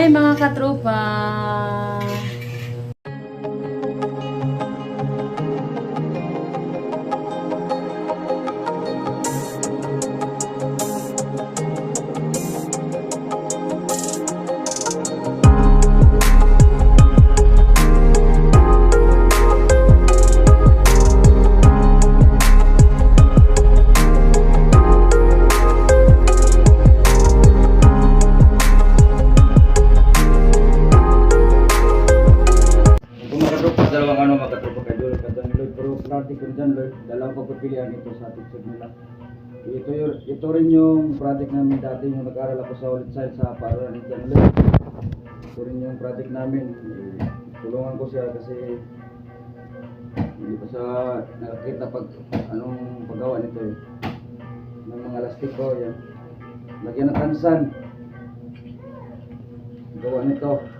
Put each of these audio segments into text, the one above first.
Hi mga katropa! Prati ko dyan Lord, dalawang pagpipilian ito sa teacher nila. Ito, ito rin yung project namin dati yung nag-aral ako sa ulit side sa paaralan ni Jan Lord. Ito rin yung project namin. Tulungan ko siya kasi hindi pa siya nakakita pag anong paggawa nito eh. Ng mga lastik ko yan. Lagyan ng tansan. Gawa nito.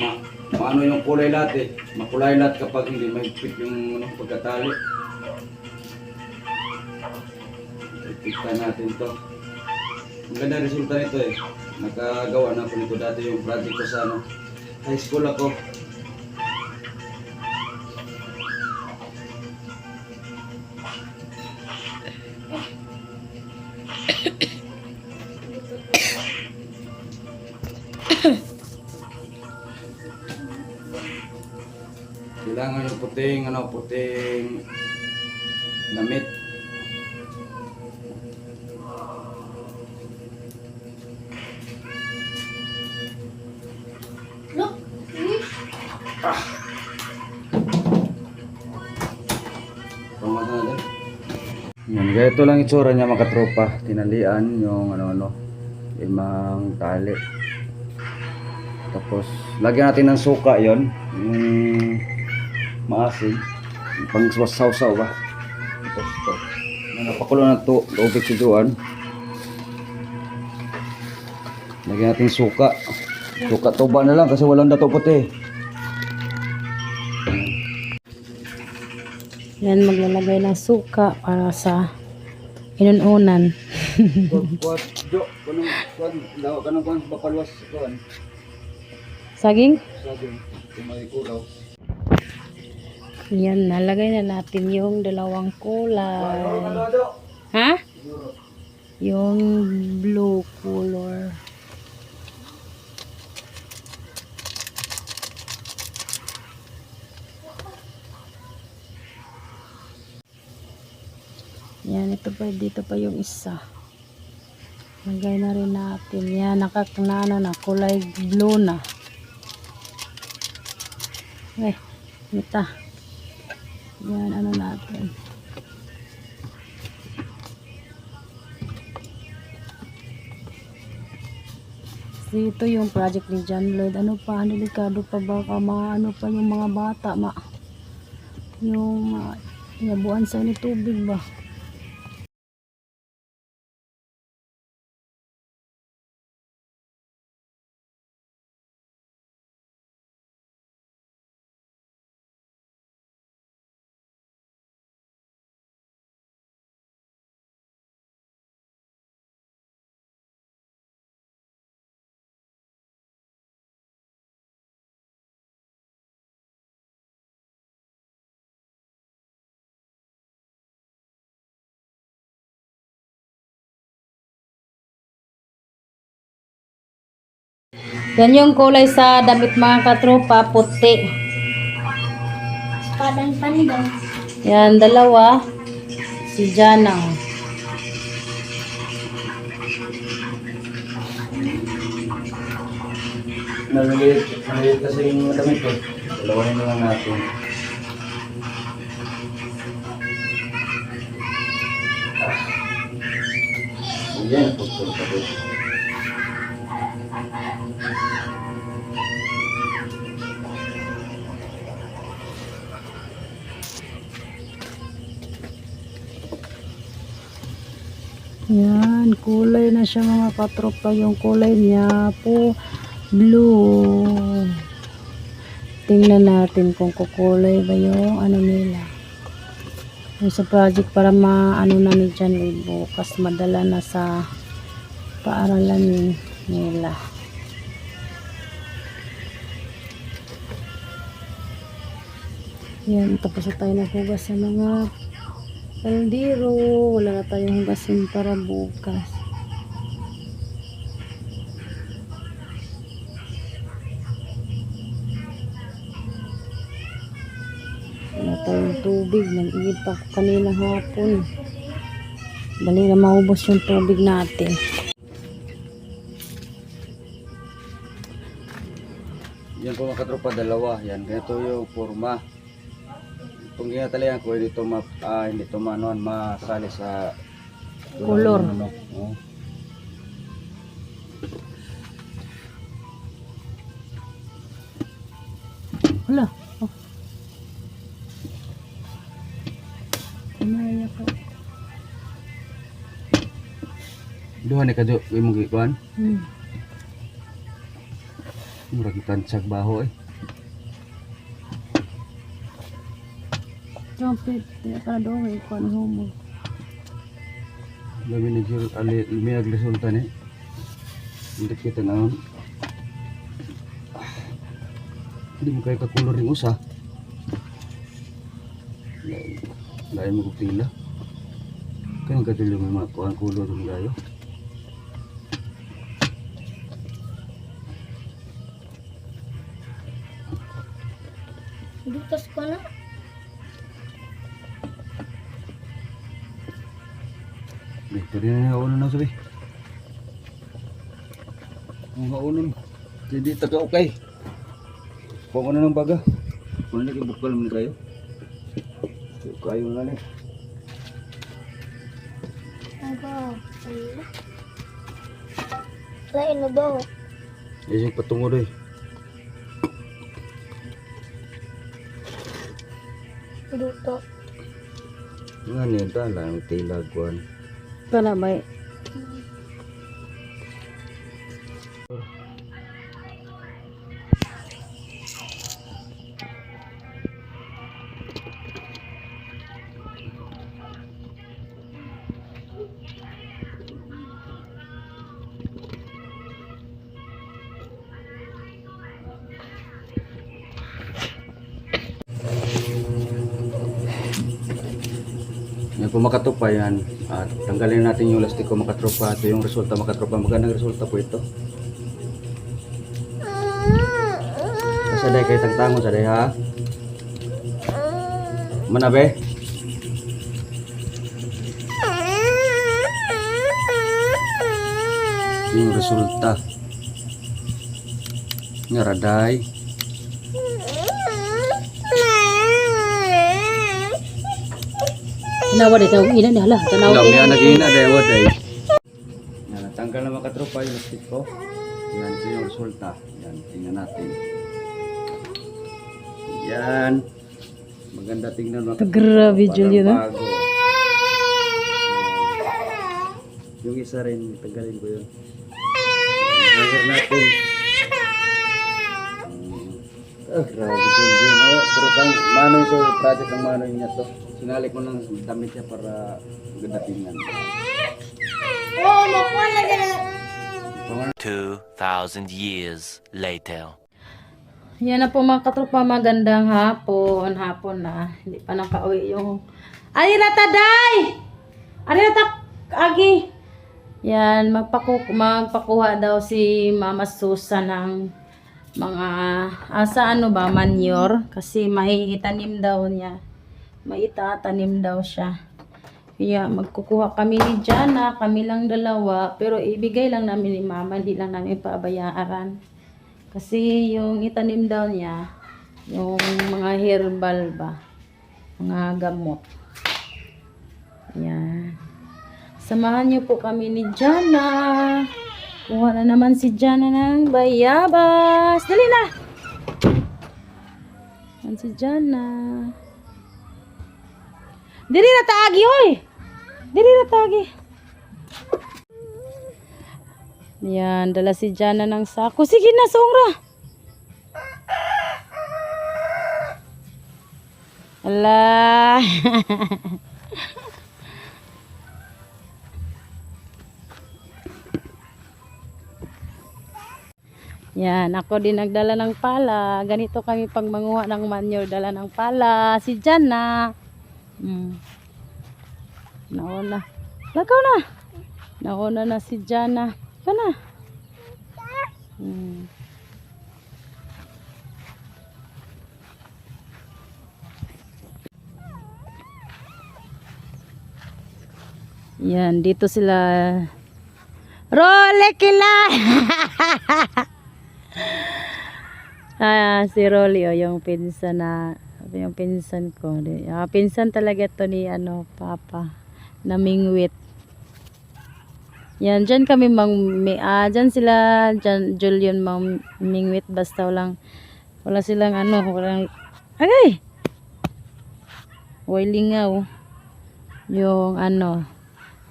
ma maano yung kulay lahat eh. Makulay lahat kapag hindi mahigpit yung ano, pagkatali. Ipigtan natin to. Ang ganda resulta nito eh. Nakagawa na ako nito dati yung project ko sa ano, high school ako. Kailangan yung puting, ano, puting damit. Look, Pamasa natin. Yan, ganito lang itsura niya mga katropa. Tinalian yung ano-ano, limang tali. Tapos, lagyan natin ng suka yon Yung maasim. Pang sausaw ba? Tapos napakulo na to. Tubig siduan. Lagyan natin suka. Suka tuba na lang kasi walang dato puti. Yan, maglalagay ng suka para sa inununan. Kuat jo kanang kuan daw kanang kuan bapalwas kuan Saging? sabi kumay kulaw. Yan, nalagay na natin yung dalawang kulay. Ha? Yung blue color. Yan, ito pa, dito pa yung isa. Lagay na rin natin. Yan, nakakana na, kulay blue na. Eh, mita. Yan, ano natin. Kasi ito yung project ni John Lloyd. Ano pa, delikado pa baka mga ano pa yung mga bata, ma. Yung uh, yabuan sa ni tubig ba. Yan yung kulay sa damit mga katropa, puti. padang pandaw. Yan, dalawa. Si Jana. Maliliit, maliliit kasi yung damit ko. Dalawahin na lang natin. Ah. Ayan, pagpul kulay na siya mga katropa. Yung kulay niya po blue. Tingnan natin kung kukulay ba yung ano nila. Yung sa project para maano namin dyan eh, bukas madala na sa paaralan nila. Yan, tapos na tayo naghugas sa mga kaldero. Wala na tayong hugasin para bukas. Tubig. Nag-iit pa ako kanina hapon. Dali na maubos yung tubig natin. Yan po mga katropa, dalawa. Yan, ganito yung forma. Itong ginatalian ko, hindi ito, ma, ah, hindi ito manuan, masali sa Color. Ano, oh. Wala. Duha ni kadyo, yung mga ikuan. Hmm. Murag tansag baho eh. Trumpet. Tidak ka na doon. Ikaw ang homo. Labi ni Jir, ali, lumiyag resulta ni. Hindi kita na. Hindi mo kayo kakulor ng usa. Lain, lain mo kong pila. Kaya katulong mo mga kuhan kulor ng gayo. Butas ko na. Victory na yung ulo na sabi. Ang maunon. Hindi taga okay. Kung ano ng baga. Kung ano bukal mo kayo. Kayo na lang. Aga. Lain na daw. Isang patungo doy. Duto. Nga niya tala ang tilagwan. Para may po makatupa yan. At tanggalin natin yung lastiko makatropa. Ito yung resulta makatropa. Magandang resulta po ito. Kasaday kayo tagtangon saday ha. Manabe? Yung resulta. Nga raday. Tanawa dito. Ina ni hala. Tanawa Alam niya nagina day what day. Yan, natanggal na makatropa yung lastiko. Yan, ito yung resulta. Yan, tingnan natin. Yan. Maganda tingnan mga katropa. Grabe, Parang Julia, no? bago. Yung isa rin, tanggalin ko yun. Hanger natin. Ah, grabe Julia, no? Pero kang mano ito, project ng mano niya to. Sinalik mo ng damit niya para maganda tingnan. Oh, makuha na gano'n. 2,000 years later. Yan na po mga katropa, magandang hapon. Hapon na. Hindi pa nakauwi yung... Ay, rataday! Ari rata, agi. Yan, magpaku magpakuha daw si Mama Susan ng mga asa ano ba, manure. Kasi mahihitanim daw niya. Maitatanim daw siya. Kaya magkukuha kami ni Jana, kami lang dalawa. Pero ibigay lang namin ni Mama, hindi lang namin pabayaaran. Kasi yung itanim daw niya, yung mga herbal ba, mga gamot. Yan. Samahan niyo po kami ni Jana. Kuha na naman si Jana ng bayabas. Dali na! Yan si Jana. Dili na taagi, hoy! Dili na taagi. Yan, dala si Jana ng sako. Sige na, Songra. Ala. Yan, ako din nagdala ng pala. Ganito kami pag manguha ng manure, dala ng pala. Si Jana. Mm. Nauna. Lakaw na. Nauna na si Jana. Ika na. Mm. Yan, dito sila. Role kila! ah, si Rolly, oh, yung pinsan na, yung pinsan ko. Ah, pinsan talaga to ni, ano, Papa, na mingwit. Yan, dyan kami mang, ah, dyan sila, dyan, Julian mang mingwit, basta walang, wala silang, ano, walang, agay! Way lingaw. Yung, ano,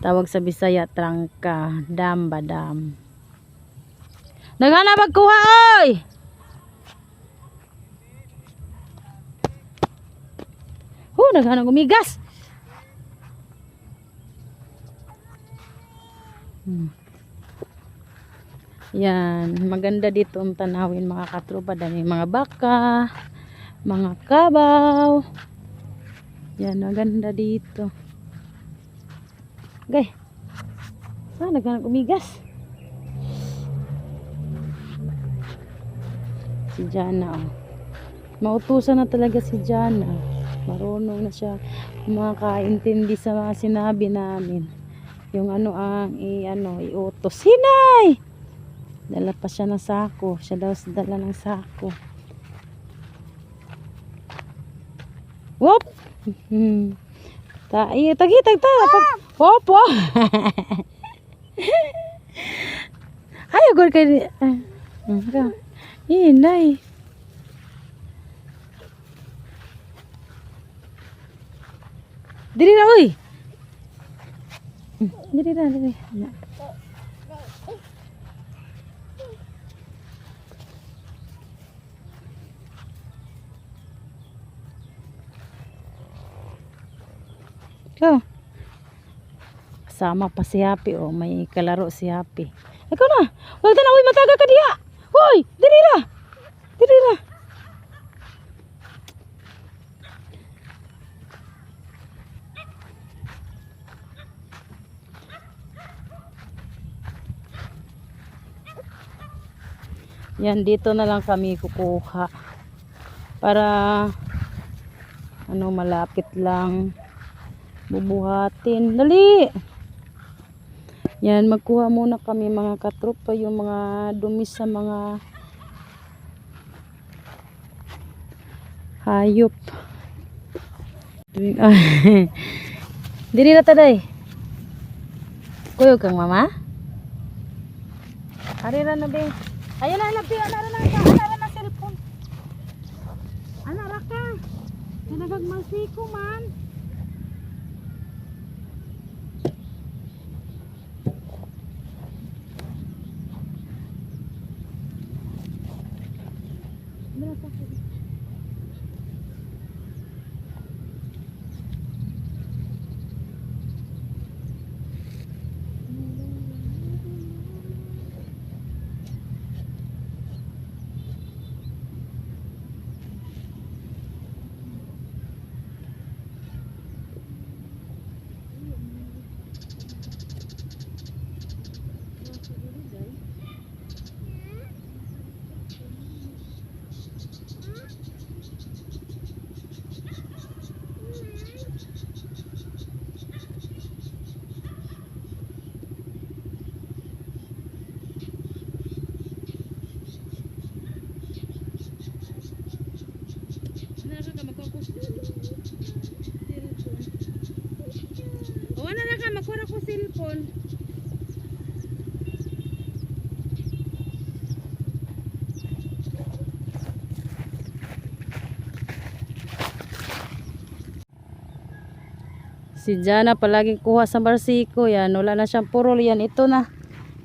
tawag sa Bisaya, trangka, dam ba dam. Nagana magkuha, oy! Huh, nagana gumigas! Hmm. Yan, maganda dito ang tanawin mga katropa. Dami mga baka, mga kabaw. Yan, maganda dito. Gay. Ah, naghanap umigas. Si Jana, oh. Mautusan na talaga si Jana. Marunong na siya makaintindi sa mga sinabi namin. Yung ano ang i ano iutos. Hinay! Dala pa siya ng sako. Siya daw dala ng sako. Whoop! Ta, iya, tagi, tag, tag, tag. Opo. Ayaw, gor ka. Ah, ka. Hinay. Diri na. Hmm, Diri na, diri. Na. Go. Kasama pa si Happy, oh. May kalaro si Happy. Ikaw na. Huwag na, uy, mataga ka diya. Uy, diri na. Diri na. Yan, dito na lang kami kukuha. Para, ano, malapit lang bubuhatin. Dali! Yan, magkuha muna kami mga katropa, yung mga dumi sa mga hayop. Diri na taday. Kuyog kang mama? Ari na na. Ayan na, lagdi. Anara na ka. Anara na cellphone. Anara ka. Nanagagmasiko man. Anara ka. Si Jana palaging kuha sa barsiko. Yan, wala na siyang purol. Yan, ito na.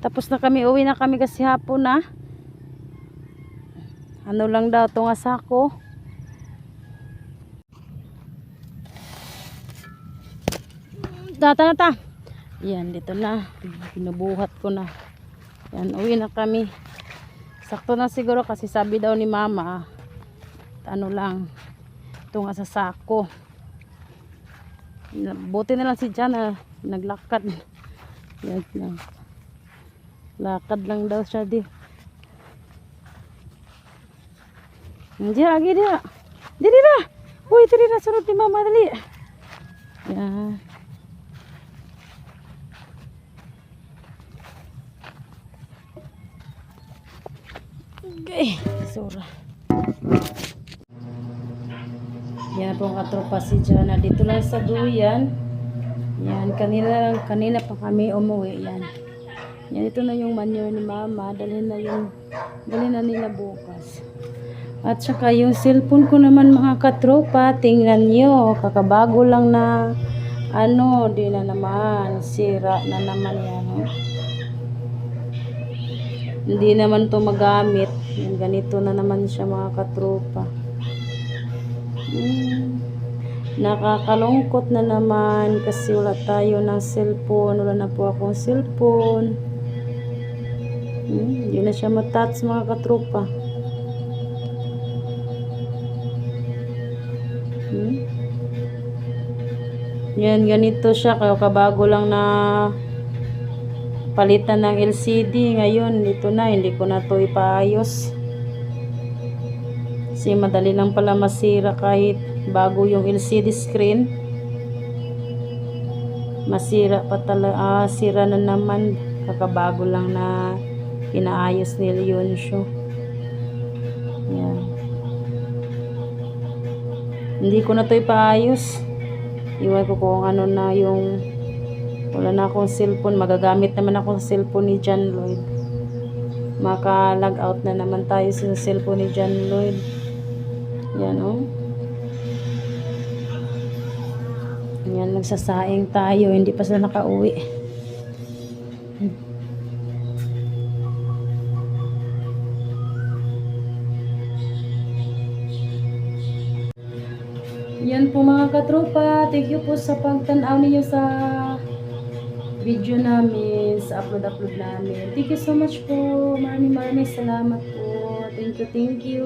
Tapos na kami, uwi na kami kasi hapon na. Ano lang daw, itong asako. Tata na ta. Yan, dito na. Pinubuhat ko na. Yan, uwi na kami. Sakto na siguro kasi sabi daw ni mama, ano lang, itong asasako. Buti na lang si Jana, naglakad. Yan. Lakad lang daw siya di. Hindi, agi di. Dili na. Uy, dili na. Sunod ni mama, dali. Yan. Okay, sura. Yan po ang katropa si Jana. Dito lang sa duyan. Yan, kanina, kanina pa kami umuwi. Yan. Yan, ito na yung manure ni mama. Dalhin na yung, dalhin na nila bukas. At saka yung cellphone ko naman mga katropa, tingnan nyo, kakabago lang na, ano, di na naman, sira na naman yan. oh. Hindi naman to magamit. Yan, ganito na naman siya mga katropa. Nakakalungkot na naman kasi wala tayo ng cellphone. Wala na po akong cellphone. Hmm. Hindi na siya matats mga katropa. Hmm. Yan, ganito siya. Kaya kabago lang na palitan ng LCD. Ngayon, dito na. Hindi ko na to ipaayos. Kasi madali lang pala masira kahit bago yung LCD screen. Masira pa talaga. Ah, sira na naman. Kakabago lang na yun siya. Yan. Hindi ko na to ipaayos. Iwan ko kung ano na yung wala na akong cellphone. Magagamit naman ako sa cellphone ni John Lloyd. Maka-log out na naman tayo sa cellphone ni John Lloyd. Yan oh. Yan, nagsasaing tayo. Hindi pa sila nakauwi. Yan po mga katropa. Thank you po sa pagtanaw ninyo sa video namin, sa upload-upload namin. Thank you so much po. Maraming maraming salamat po. Thank you, thank you.